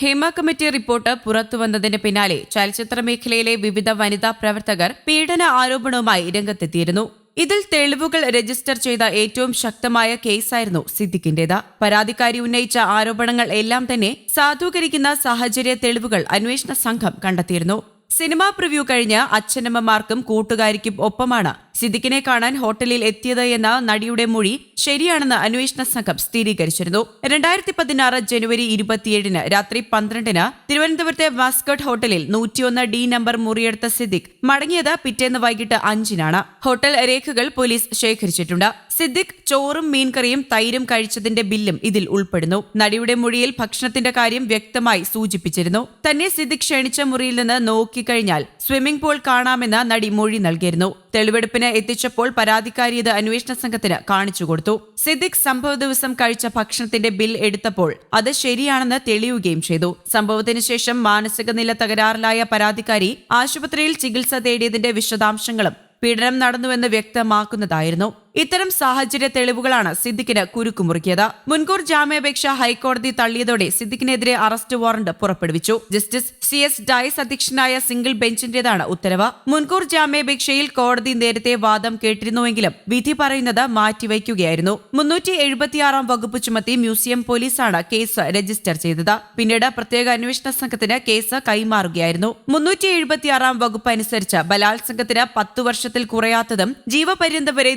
Hema committee report പുറത്തുവന്നതിന് പിന്നാലെ ചലച്ചിത്ര മേഖലയിലെ വിവിധ വനിതാ പ്രവർത്തകർ പീഡന ആരോപണവുമായി രംഗത്തെത്തിയിരുന്നു. ഇതിൽ തെളിവുകൾ രജിസ്റ്റർ ചെയ്ത ഏറ്റവും ശക്തമായ കേസായിരുന്നു സിദ്ദിഖിന്റേത്. പരാതിക്കാരി ഉന്നയിച്ച ആരോപണങ്ങൾ എല്ലാം തന്നെ സാധൂകരിക്കുന്ന സാഹചര്യ തെളിവുകൾ അന്വേഷണ സംഘം കണ്ടെത്തിയിരുന്നു. സിനിമാ പ്രിവ്യൂ കഴിഞ്ഞ് അച്ഛനമ്മമാർക്കും കൂട്ടുകാരിക്കും ഒപ്പമാണ് സിദ്ദിഖിനെ കാണാൻ ഹോട്ടലിൽ എത്തിയത് എന്ന നടിയുടെ മൊഴി ശരിയാണെന്ന് അന്വേഷണ സംഘം സ്ഥിരീകരിച്ചിരുന്നു. രണ്ടായിരത്തി പതിനാറ് ജനുവരി ഇരുപത്തിയേഴിന് രാത്രി പന്ത്രണ്ടിന് തിരുവനന്തപുരത്തെ വാസ്കട്ട് ഹോട്ടലിൽ നൂറ്റിയൊന്ന് ഡി നമ്പർ മുറിയെടുത്ത സിദ്ദിഖ് മടങ്ങിയത് പിറ്റേന്ന് വൈകിട്ട് അഞ്ചിനാണ്. ഹോട്ടൽ രേഖകൾ പോലീസ് ശേഖരിച്ചിട്ടുണ്ട്. സിദ്ദിഖ് ചോറും മീൻകറിയും തൈരും കഴിച്ചതിന്റെ ബില്ലും ഇതിൽ ഉൾപ്പെടുന്നു. നടിയുടെ മൊഴിയിൽ ഭക്ഷണത്തിന്റെ കാര്യം വ്യക്തമായി സൂചിപ്പിച്ചിരുന്നു. തന്നെ സിദ്ദിഖ് ക്ഷണിച്ച മുറിയിൽ നിന്ന് നോക്കിക്കഴിഞ്ഞാൽ സ്വിമ്മിംഗ് പൂൾ കാണാമെന്ന് നടി മൊഴി നൽകിയിരുന്നു. തെളിവെടുപ്പിന് എത്തിച്ചപ്പോൾ പരാതിക്കാരി ഇത് അന്വേഷണ സംഘത്തിന് കാണിച്ചു കൊടുത്തു. സിദ്ദിഖ് സംഭവ ദിവസം കഴിച്ച ഭക്ഷണത്തിന്റെ ബിൽ എടുത്തപ്പോൾ അത് ശരിയാണെന്ന് തെളിയുകയും ചെയ്തു. സംഭവത്തിന് ശേഷം മാനസിക നില തകരാറിലായ പരാതിക്കാരി ആശുപത്രിയിൽ ചികിത്സ തേടിയതിന്റെ വിശദാംശങ്ങളും പീഡനം നടന്നുവെന്ന് വ്യക്തമാക്കുന്നതായിരുന്നു. ഇത്തരം സാഹചര്യ തെളിവുകളാണ് സിദ്ദിഖിന് കുരുക്കുമുറുക്കിയത്. മുൻകൂർ ജാമ്യാപേക്ഷ ഹൈക്കോടതി തള്ളിയതോടെ സിദ്ദിഖിനെതിരെ അറസ്റ്റ് വാറന്റ് പുറപ്പെടുവിച്ചു. ജസ്റ്റിസ് സി എസ് ഡയസ് അധ്യക്ഷനായ സിംഗിൾ ബെഞ്ചിന്റേതാണ് ഉത്തരവ്. മുൻകൂർ ജാമ്യാപേക്ഷയിൽ കോടതി നേരത്തെ വാദം കേട്ടിരുന്നുവെങ്കിലും വിധി പറയുന്നത് മാറ്റിവയ്ക്കുകയായിരുന്നു മുന്നൂറ്റി എഴുപത്തിയാറാം വകുപ്പ് ചുമത്തി മ്യൂസിയം പോലീസാണ് കേസ് രജിസ്റ്റർ ചെയ്തത്. പിന്നീട് പ്രത്യേക അന്വേഷണ സംഘത്തിന് കേസ് കൈമാറുകയായിരുന്നു. മുന്നൂറ്റി എഴുപത്തിയാറാം വകുപ്പ് അനുസരിച്ച് ബലാത്സംഗത്തിന് പത്തു വർഷത്തിൽ കുറയാത്തതും ജീവപര്യന്തം വരെ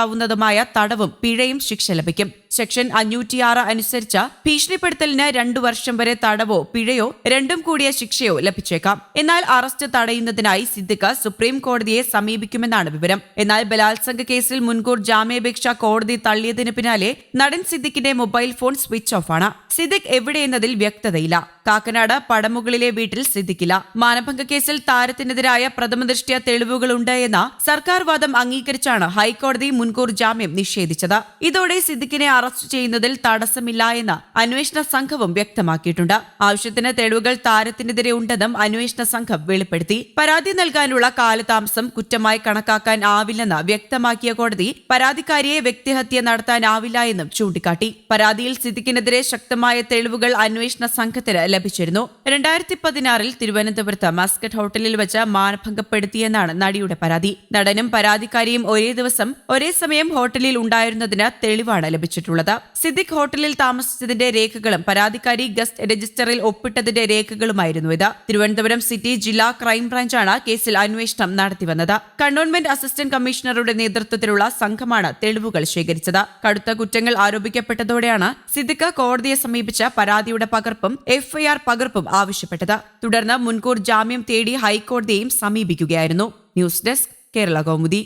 നീണ്ടേക്കാവുന്നതുമായ തടവും പിഴയും ശിക്ഷ ലഭിക്കും. സെക്ഷൻ അഞ്ഞൂറ്റിയാറ് അനുസരിച്ച് ഭീഷണിപ്പെടുത്തലിന് രണ്ടു വർഷം വരെ തടവോ പിഴയോ രണ്ടും കൂടിയ ശിക്ഷയോ ലഭിച്ചേക്കാം. എന്നാൽ അറസ്റ്റ് തടയുന്നതിനായി സിദ്ദിഖ് സുപ്രീം കോടതിയെ സമീപിക്കുമെന്നാണ് വിവരം. എന്നാൽ ബലാത്സംഗ കേസിൽ മുൻകൂർ ജാമ്യാപേക്ഷ കോടതി തള്ളിയതിന് പിന്നാലെ നടൻ സിദ്ദിഖിന്റെ മൊബൈൽ ഫോൺ സ്വിച്ച് ഓഫ് ആണ് സിദ്ദിഖ് എവിടെയെന്നതിൽ വ്യക്തതയില്ല. കാക്കനാട് പടമുകളിലെ വീട്ടിൽ സിദ്ദിഖില മാനഭംഗ കേസിൽ താരത്തിനെതിരായ പ്രഥമദൃഷ്ട്യ തെളിവുകളുണ്ട് എന്ന സർക്കാർ വാദം അംഗീകരിച്ചാണ് ഹൈക്കോടതി മുൻകൂർ ജാമ്യം നിഷേധിച്ചത്. ഇതോടെ സിദ്ദിഖിനെ അറസ്റ്റ് ചെയ്യുന്നതിൽ തടസ്സമില്ല എന്ന് അന്വേഷണ സംഘവും വ്യക്തമാക്കിയിട്ടുണ്ട്. ആവശ്യത്തിന് തെളിവുകൾ താരത്തിനെതിരെ ഉണ്ടെന്നും അന്വേഷണ സംഘം വെളിപ്പെടുത്തി. പരാതി നൽകാനുള്ള കാലതാമസം കുറ്റമായി കണക്കാക്കാൻ ആവില്ലെന്ന് വ്യക്തമാക്കിയ കോടതി പരാതിക്കാരിയെ വ്യക്തിഹത്യ നടത്താനാവില്ല എന്നും ചൂണ്ടിക്കാട്ടി. പരാതിയിൽ സിദ്ദിഖിനെതിരെ ശക്തമായ തെളിവുകൾ അന്വേഷണ സംഘത്തിന് ലഭിച്ചിരുന്നു. രണ്ടായിരത്തി പതിനാറിൽ തിരുവനന്തപുരത്ത് മസ്കറ്റ് ഹോട്ടലിൽ വെച്ച് മാനഭംഗപ്പെടുത്തിയെന്നാണ് നടിയുടെ പരാതി. നടനും പരാതിക്കാരിയും ഒരേ ദിവസം ഒരേ സമയം ഹോട്ടലിൽ ഉണ്ടായിരുന്നതിന് തെളിവാണ് ലഭിച്ചിട്ടുള്ളത്. സിദ്ദിഖ് ഹോട്ടലിൽ താമസിച്ചതിന്റെ രേഖകളും പരാതിക്കാരി ഗസ്റ്റ് രജിസ്റ്ററിൽ ഒപ്പിട്ടതിന്റെ രേഖകളുമായിരുന്നു ഇത്. തിരുവനന്തപുരം സിറ്റി ജില്ലാ ക്രൈംബ്രാഞ്ചാണ് കേസിൽ അന്വേഷണം നടത്തിവന്നത്. കണ്ടോൺമെന്റ് അസിസ്റ്റന്റ് കമ്മീഷണറുടെ നേതൃത്വത്തിലുള്ള സംഘമാണ് തെളിവുകൾ ശേഖരിച്ചത്. കടുത്ത കുറ്റങ്ങൾ ആരോപിക്കപ്പെട്ടതോടെയാണ് സിദ്ദിഖ് കോടതിയെ സമീപിച്ച പരാതിയുടെ പകർപ്പും എഫ്ഐആർ പകർപ്പും ആവശ്യപ്പെട്ടത്. തുടർന്ന് മുൻകൂർ ജാമ്യം തേടി ഹൈക്കോടതിയെയും സമീപിക്കുകയായിരുന്നു. News desk Kerala Kaumudi.